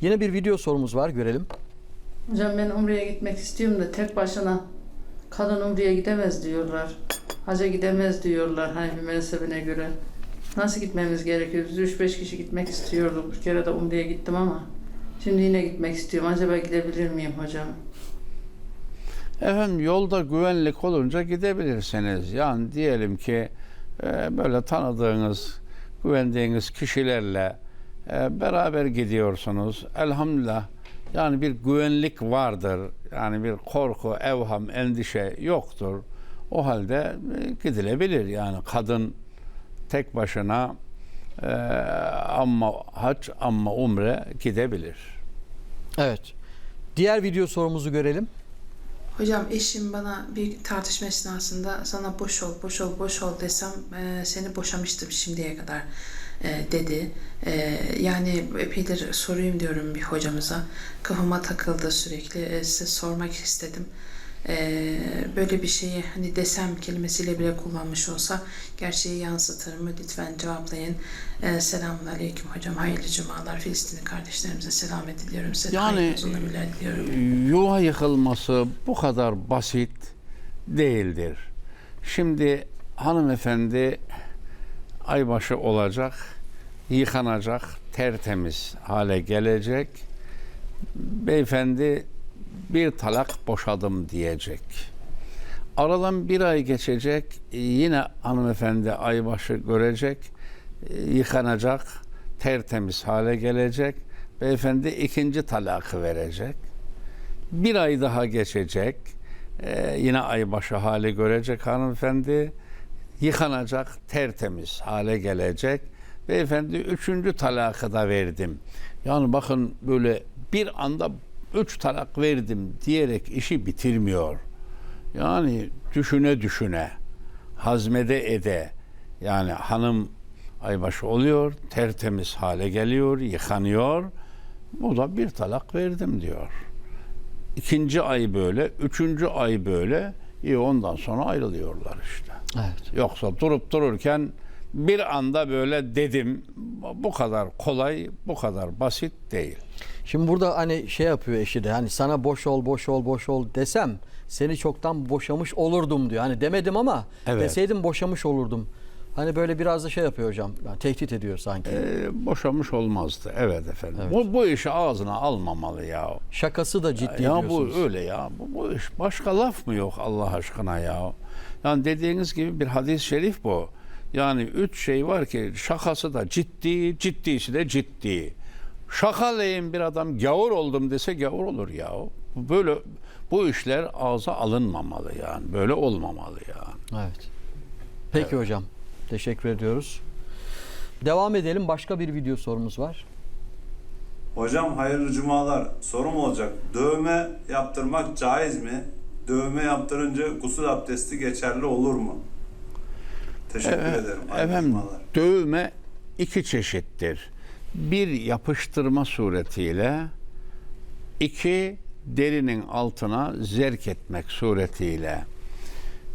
Yine bir video sorumuz var görelim. Hocam ben Umre'ye gitmek istiyorum da tek başına kadın Umre'ye gidemez diyorlar. Hacca gidemez diyorlar Hanefi mezhebine göre. Nasıl gitmemiz gerekiyor? Biz 3-5 kişi gitmek istiyorduk. Bir kere de Umre'ye gittim ama şimdi yine gitmek istiyorum. Acaba gidebilir miyim hocam? Efendim yolda güvenlik olunca gidebilirsiniz. Yani diyelim ki e, böyle tanıdığınız, güvendiğiniz kişilerle beraber gidiyorsunuz. Elhamdülillah yani bir güvenlik vardır. Yani bir korku, evham, endişe yoktur. O halde e, gidilebilir. Yani kadın tek başına e, ama hac ama umre gidebilir. Evet. Diğer video sorumuzu görelim. Hocam eşim bana bir tartışma esnasında sana boş ol, boş ol, boş ol desem e, seni boşamıştım şimdiye kadar e, dedi. E, yani epeydir sorayım diyorum bir hocamıza. Kafama takıldı sürekli. E, size sormak istedim. E, böyle bir şeyi hani desem kelimesiyle bile kullanmış olsa gerçeği yansıtır mı? Lütfen cevaplayın. E, selamun aleyküm hocam. Hayırlı cumalar. Filistinli kardeşlerimize selamet diliyorum. Size Yani diliyorum. yuva yıkılması bu kadar basit değildir. Şimdi hanımefendi aybaşı olacak, yıkanacak, tertemiz hale gelecek. Beyefendi bir talak boşadım diyecek. Aradan bir ay geçecek, yine hanımefendi aybaşı görecek, yıkanacak, tertemiz hale gelecek. Beyefendi ikinci talakı verecek. Bir ay daha geçecek. Ee, yine aybaşı hali görecek hanımefendi. Yıkanacak, tertemiz hale gelecek. Beyefendi üçüncü talakı da verdim. Yani bakın böyle bir anda üç talak verdim diyerek işi bitirmiyor. Yani düşüne düşüne, hazmede ede. Yani hanım aybaşı oluyor, tertemiz hale geliyor, yıkanıyor. Bu da bir talak verdim diyor. İkinci ay böyle, üçüncü ay böyle. İyi ondan sonra ayrılıyorlar işte. Evet. Yoksa durup dururken bir anda böyle dedim. Bu kadar kolay, bu kadar basit değil. Şimdi burada hani şey yapıyor eşi de hani sana boş ol boş ol boş ol desem seni çoktan boşamış olurdum diyor. Hani demedim ama Evet. deseydim boşamış olurdum. Hani böyle biraz da şey yapıyor hocam. Yani tehdit ediyor sanki. Ee, boşamış olmazdı. Evet efendim. Evet. Bu, bu işi ağzına almamalı ya. Şakası da ciddi ya bu diyorsunuz. öyle ya. Bu, bu iş başka laf mı yok Allah aşkına ya? Yani dediğiniz gibi bir hadis-i şerif bu. Yani üç şey var ki şakası da ciddi, ciddisi de ciddi. Şakaleyin bir adam gavur oldum dese gavur olur ya. Bu Böyle bu işler ağza alınmamalı yani. Böyle olmamalı yani. Evet. Peki hocam. Teşekkür ediyoruz. Devam edelim. Başka bir video sorumuz var. Hocam hayırlı cumalar. Sorum olacak. Dövme yaptırmak caiz mi? Dövme yaptırınca gusül abdesti geçerli olur mu? Teşekkür ederim. Hayırlı Efendim cumalar. dövme iki çeşittir. Bir yapıştırma suretiyle, iki derinin altına zerk etmek suretiyle.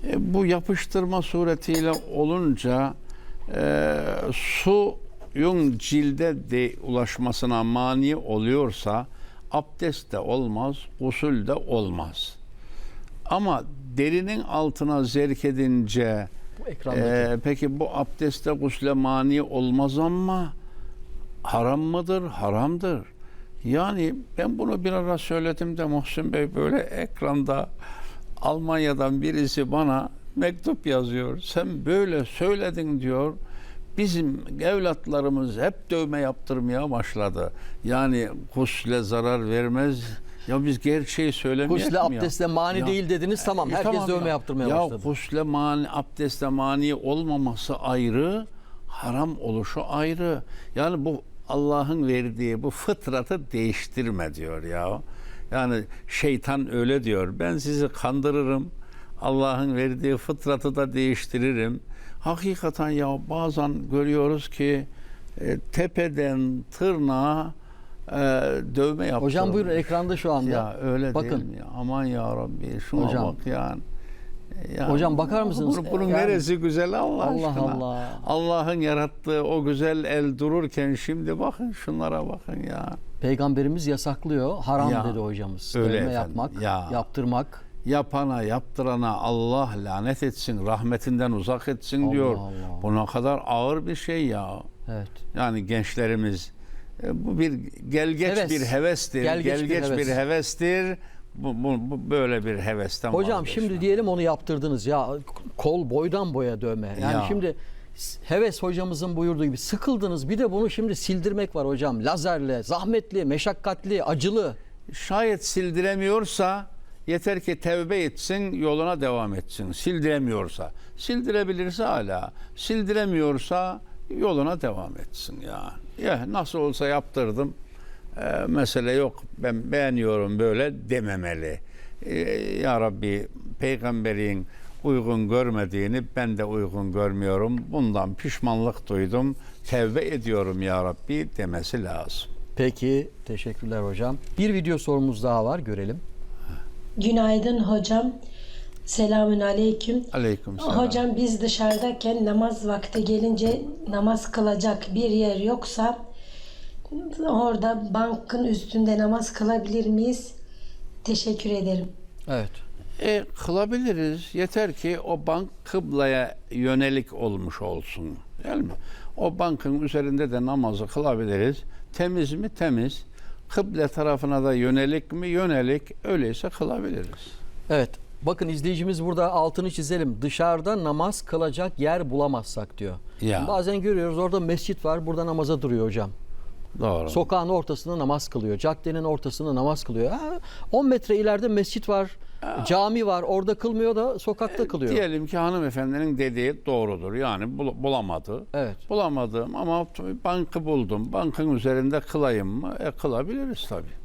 E, bu yapıştırma suretiyle olunca e, suyun cilde de ulaşmasına mani oluyorsa abdest de olmaz, usul de olmaz. Ama derinin altına zerk edince Ekrandaki. ee, peki bu abdeste gusle mani olmaz ama haram mıdır? Haramdır. Yani ben bunu bir ara söyledim de Muhsin Bey böyle ekranda Almanya'dan birisi bana mektup yazıyor. Sen böyle söyledin diyor. Bizim evlatlarımız hep dövme yaptırmaya başladı. Yani gusle zarar vermez. Ya biz gerçeği mi ya? abdestle mani Ya- değil dediniz tamam. e, Herkes tamam dövme ya. yaptırmaya ya başladı. gusle mani, abdestle mani olmaması ayrı, haram oluşu ayrı. Yani bu Allah'ın verdiği bu fıtratı değiştirme diyor ya. Yani şeytan öyle diyor. Ben sizi kandırırım. Allah'ın verdiği fıtratı da değiştiririm. Hakikaten ya bazen görüyoruz ki e, tepeden tırnağa e, dövme yaptırılmış. Hocam buyurun ekranda şu anda. Ya öyle Bakın. değil mi? Aman ya Rabbi şuna Hocam. bak yani. Ya, Hocam bakar mısınız? Bunun, bunun Yani- neresi güzel Allah, Allah aşkına. Allah. Allah'ın yarattığı o güzel el dururken şimdi bakın şunlara bakın ya. Peygamberimiz yasaklıyor. Haram Ya, dedi hocamız. öyle Dövme efendim, yapmak, ya. yaptırmak. Yapana yaptırana Allah lanet etsin, rahmetinden uzak etsin Allah diyor. Allah. Bu ne kadar ağır bir şey ya. Evet. Yani gençlerimiz bu bir gelgeç Heves. bir hevestir. Gelgeç Gelgeç, bir bir, heves. hevestir. Bu, bu, bu böyle bir hevesten Hocam vazgeçmem. şimdi diyelim onu yaptırdınız ya kol boydan boya dövme. Yani Ya. şimdi Heves hocamızın buyurduğu gibi sıkıldınız bir de bunu şimdi sildirmek var hocam. Lazerle, zahmetli, meşakkatli, acılı. Şayet sildiremiyorsa yeter ki tevbe etsin, yoluna devam etsin. Sildiremiyorsa. Sildirebilirse hala. Sildiremiyorsa yoluna devam etsin ya. Ya nasıl olsa yaptırdım. Ee, mesele yok. Ben beğeniyorum böyle dememeli. Ee, ya Rabbi peygamberin uygun görmediğini ben de uygun görmüyorum. Bundan pişmanlık duydum. Tevbe ediyorum ya Rabbi demesi lazım. Peki teşekkürler hocam. Bir video sorumuz daha var görelim. Günaydın hocam. Selamün aleyküm. Aleyküm selam. Hocam biz dışarıdayken namaz vakti gelince namaz kılacak bir yer yoksa orada bankın üstünde namaz kılabilir miyiz? Teşekkür ederim. Evet. E, kılabiliriz. Yeter ki o bank kıblaya yönelik olmuş olsun. Değil mi? O bankın üzerinde de namazı kılabiliriz. Temiz mi? Temiz. Kıble tarafına da yönelik mi? Yönelik. Öyleyse kılabiliriz. Evet. Bakın izleyicimiz burada altını çizelim. Dışarıda namaz kılacak yer bulamazsak diyor. Ya. Bazen görüyoruz orada mescit var. Burada namaza duruyor hocam. Doğru. Sokağın ortasında namaz kılıyor. Caddenin ortasında namaz kılıyor. Ha, 10 metre ileride mescit var. Cami var. Orada kılmıyor da sokakta kılıyor. Diyelim ki hanımefendinin dediği doğrudur. Yani bul- bulamadı. Evet. Bulamadım ama bankı buldum. Bankın üzerinde kılayım mı? E, kılabiliriz tabii.